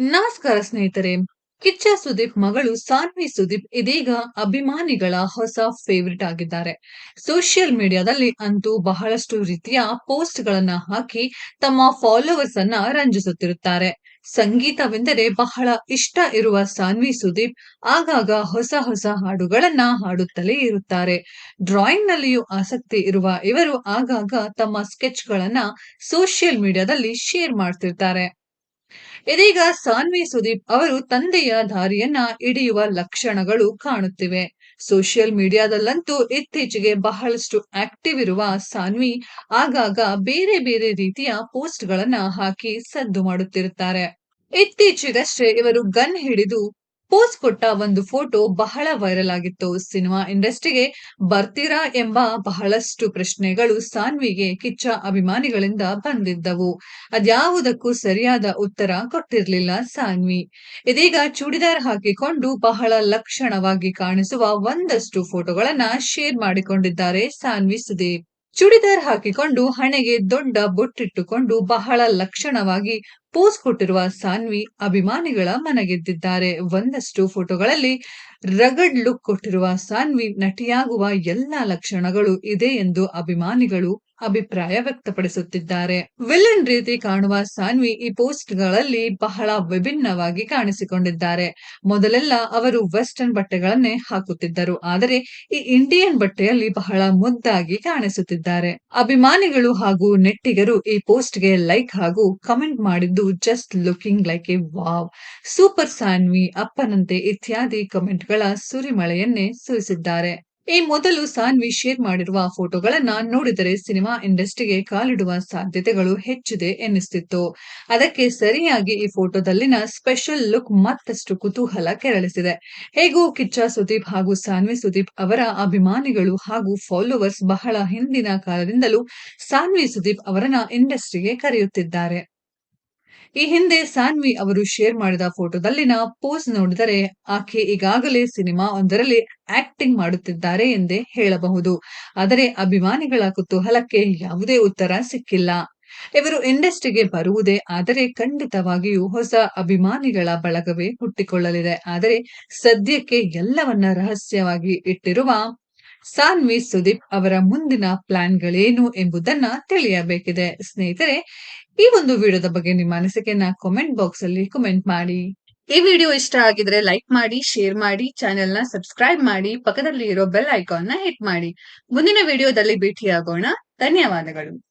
ನಮಸ್ಕಾರ ಸ್ನೇಹಿತರೆ, ಕಿಚ್ಚ ಸುದೀಪ್ ಮಗಳು ಸಾನ್ವಿ ಸುದೀಪ್ ಇದೀಗ ಅಭಿಮಾನಿಗಳ ಹೊಸ ಫೇವರಿಟ್ ಆಗಿದ್ದಾರೆ. ಸೋಷಿಯಲ್ ಮೀಡಿಯಾದಲ್ಲಿ ಅಂತೂ ಬಹಳಷ್ಟು ರೀತಿಯ ಪೋಸ್ಟ್ ಗಳನ್ನ ಹಾಕಿ ತಮ್ಮ ಫಾಲೋವರ್ಸ್ ಅನ್ನ ರಂಜಿಸುತ್ತಿರುತ್ತಾರೆ. ಸಂಗೀತವೆಂದರೆ ಬಹಳ ಇಷ್ಟ ಇರುವ ಸಾನ್ವಿ ಸುದೀಪ್ ಆಗಾಗ ಹೊಸ ಹೊಸ ಹಾಡುಗಳನ್ನ ಹಾಡುತ್ತಲೇ ಇರುತ್ತಾರೆ. ಡ್ರಾಯಿಂಗ್ ನಲ್ಲಿಯೂ ಆಸಕ್ತಿ ಇರುವ ಇವರು ಆಗಾಗ ತಮ್ಮ ಸ್ಕೆಚ್ ಗಳನ್ನ ಸೋಷಿಯಲ್ ಮೀಡಿಯಾದಲ್ಲಿ ಶೇರ್ ಮಾಡ್ತಿರ್ತಾರೆ. ಇದೀಗ ಸಾನ್ವಿ ಸುದೀಪ್ ಅವರು ತಂದೆಯ ದಾರಿಯನ್ನ ಹಿಡಿಯುವ ಲಕ್ಷಣಗಳು ಕಾಣುತ್ತಿವೆ. ಸೋಷಿಯಲ್ ಮೀಡಿಯಾದಲ್ಲಂತೂ ಇತ್ತೀಚೆಗೆ ಬಹಳಷ್ಟು ಆಕ್ಟಿವ್ ಇರುವ ಸಾನ್ವಿ ಆಗಾಗ ಬೇರೆ ಬೇರೆ ರೀತಿಯ ಪೋಸ್ಟ್ ಗಳನ್ನ ಹಾಕಿ ಸದ್ದು ಮಾಡುತ್ತಿರುತ್ತಾರೆ. ಇತ್ತೀಚೆಗಷ್ಟೇ ಇವರು ಗನ್ ಹಿಡಿದು ಪೋಸ್ ಕೊಟ್ಟ ಒಂದು ಫೋಟೋ ಬಹಳ ವೈರಲ್ ಆಗಿತ್ತು. ಸಿನಿಮಾ ಇಂಡಸ್ಟ್ರಿಗೆ ಬರ್ತೀರಾ ಎಂಬ ಬಹಳಷ್ಟು ಪ್ರಶ್ನೆಗಳು ಸಾನ್ವಿಗೆ ಕಿಚ್ಚ ಅಭಿಮಾನಿಗಳಿಂದ ಬಂದಿದ್ದವು. ಅದ್ಯಾವುದಕ್ಕೂ ಸರಿಯಾದ ಉತ್ತರ ಕೊಟ್ಟಿರಲಿಲ್ಲ ಸಾನ್ವಿ. ಇದೀಗ ಚೂಡಿದಾರ್ ಹಾಕಿಕೊಂಡು ಬಹಳ ಲಕ್ಷಣವಾಗಿ ಕಾಣಿಸುವ ಒಂದಷ್ಟು ಫೋಟೋಗಳನ್ನ ಶೇರ್ ಮಾಡಿಕೊಂಡಿದ್ದಾರೆ ಸಾನ್ವಿ ಸುದೀಪ್. ಚೂಡಿದಾರ್ ಹಾಕಿಕೊಂಡು ಹಣೆಗೆ ದೊಡ್ಡ ಬೊಟ್ಟಿಟ್ಟುಕೊಂಡು ಬಹಳ ಲಕ್ಷಣವಾಗಿ ಪೋಸ್ ಕೊಟ್ಟಿರುವ ಸಾನ್ವಿ ಅಭಿಮಾನಿಗಳ ಮನಗೆದ್ದಿದ್ದಾರೆ. ಒಂದಷ್ಟು ಫೋಟೋಗಳಲ್ಲಿ ರಗಡ್ ಲುಕ್ ಕೊಟ್ಟಿರುವ ಸಾನ್ವಿ ನಟಿಯಾಗುವ ಎಲ್ಲಾ ಲಕ್ಷಣಗಳು ಇದೆ ಎಂದು ಅಭಿಮಾನಿಗಳು ಅಭಿಪ್ರಾಯ ವ್ಯಕ್ತಪಡಿಸುತ್ತಿದ್ದಾರೆ. ವಿಲನ್ ರೀತಿ ಕಾಣುವ ಸಾನ್ವಿ ಈ ಪೋಸ್ಟ್ಗಳಲ್ಲಿ ಬಹಳ ವಿಭಿನ್ನವಾಗಿ ಕಾಣಿಸಿಕೊಂಡಿದ್ದಾರೆ. ಮೊದಲೆಲ್ಲ ಅವರು ವೆಸ್ಟರ್ನ್ ಬಟ್ಟೆಗಳನ್ನೇ ಹಾಕುತ್ತಿದ್ದರು. ಆದರೆ ಈ ಇಂಡಿಯನ್ ಬಟ್ಟೆಯಲ್ಲಿ ಬಹಳ ಮುದ್ದಾಗಿ ಕಾಣಿಸುತ್ತಿದ್ದಾರೆ. ಅಭಿಮಾನಿಗಳು ಹಾಗೂ ನೆಟ್ಟಿಗರು ಈ ಪೋಸ್ಟ್ಗೆ ಲೈಕ್ ಹಾಗೂ ಕಮೆಂಟ್ ಮಾಡಿದ್ದು just looking like a wow super Saanvi ಅಪ್ಪನಂತೆ ಇತ್ಯಾದಿ ಕಮೆಂಟ್ಗಳ ಸುರಿಮಳೆಯನ್ನೇ ಸುರಿಸಿದ್ದಾರೆ. ಈ ಮೊದಲು ಸಾನ್ವಿ ಶೇರ್ ಮಾಡಿರುವ ಫೋಟೋಗಳನ್ನ ನೋಡಿದರೆ ಸಿನಿಮಾ ಇಂಡಸ್ಟ್ರಿಗೆ ಕಾಲಿಡುವ ಸಾಧ್ಯತೆಗಳು ಹೆಚ್ಚಿದೆ ಎನ್ನಿಸ್ತಿತ್ತು. ಅದಕ್ಕೆ ಸರಿಯಾಗಿ ಈ ಫೋಟೋದಲ್ಲಿನ ಸ್ಪೆಷಲ್ ಲುಕ್ ಮತ್ತಷ್ಟು ಕುತೂಹಲ ಕೆರಳಿಸಿದೆ. ಹೇಗೂ ಕಿಚ್ಚ ಸುದೀಪ್ ಹಾಗೂ ಸಾನ್ವಿ ಸುದೀಪ್ ಅವರ ಅಭಿಮಾನಿಗಳು ಹಾಗೂ ಫಾಲೋವರ್ಸ್ ಬಹಳ ಹಿಂದಿನ ಕಾಲದಿಂದಲೂ ಸಾನ್ವಿ ಸುದೀಪ್ ಅವರನ್ನ ಇಂಡಸ್ಟ್ರಿಗೆ ಕರೆಯುತ್ತಿದ್ದಾರೆ. ಈ ಹಿಂದೆ ಸಾನ್ವಿ ಅವರು ಶೇರ್ ಮಾಡಿದ ಫೋಟೋದಲ್ಲಿನ ಪೋಸ್ ನೋಡಿದರೆ, ಆಕೆ ಈಗಾಗಲೇ ಸಿನಿಮಾ ಒಂದರಲ್ಲಿ ಆಕ್ಟಿಂಗ್ ಮಾಡುತ್ತಿದ್ದಾರೆ ಎಂದೇ ಹೇಳಬಹುದು. ಆದರೆ ಅಭಿಮಾನಿಗಳ ಕುತೂಹಲಕ್ಕೆ ಯಾವುದೇ ಉತ್ತರ ಸಿಕ್ಕಿಲ್ಲ. ಇವರು ಇಂಡಸ್ಟ್ರಿಗೆ ಬರುವುದೇ ಆದರೆ ಖಂಡಿತವಾಗಿಯೂ ಹೊಸ ಅಭಿಮಾನಿಗಳ ಬಳಗವೇ ಹುಟ್ಟಿಕೊಳ್ಳಲಿದೆ. ಆದರೆ ಸದ್ಯಕ್ಕೆ ಎಲ್ಲವನ್ನ ರಹಸ್ಯವಾಗಿ ಇಟ್ಟಿರುವ ಸಾನ್ವಿ ಸುದೀಪ್ ಅವರ ಮುಂದಿನ ಪ್ಲಾನ್ಗಳೇನು ಎಂಬುದನ್ನ ತಿಳಿಯಬೇಕಿದೆ. ಸ್ನೇಹಿತರೆ, ಈ ಒಂದು ವಿಡಿಯೋದ ಬಗ್ಗೆ ನಿಮ್ಮ ಅನಿಸಿಕೆಯನ್ನ ಕಾಮೆಂಟ್ ಬಾಕ್ಸ್ ಅಲ್ಲಿ ಕಮೆಂಟ್ ಮಾಡಿ. ಈ ವಿಡಿಯೋ ಇಷ್ಟ ಆಗಿದ್ರೆ ಲೈಕ್ ಮಾಡಿ ಶೇರ್ ಮಾಡಿ ಚಾನೆಲ್ನ ಸಬ್ಸ್ಕ್ರೈಬ್ ಮಾಡಿ ಪಕ್ಕದಲ್ಲಿ ಇರೋ ಬೆಲ್ ಐಕಾನ್ನ ಹಿಟ್ ಮಾಡಿ. ಮುಂದಿನ ವಿಡಿಯೋದಲ್ಲಿ ಭೇಟಿಯಾಗೋಣ. ಧನ್ಯವಾದಗಳು.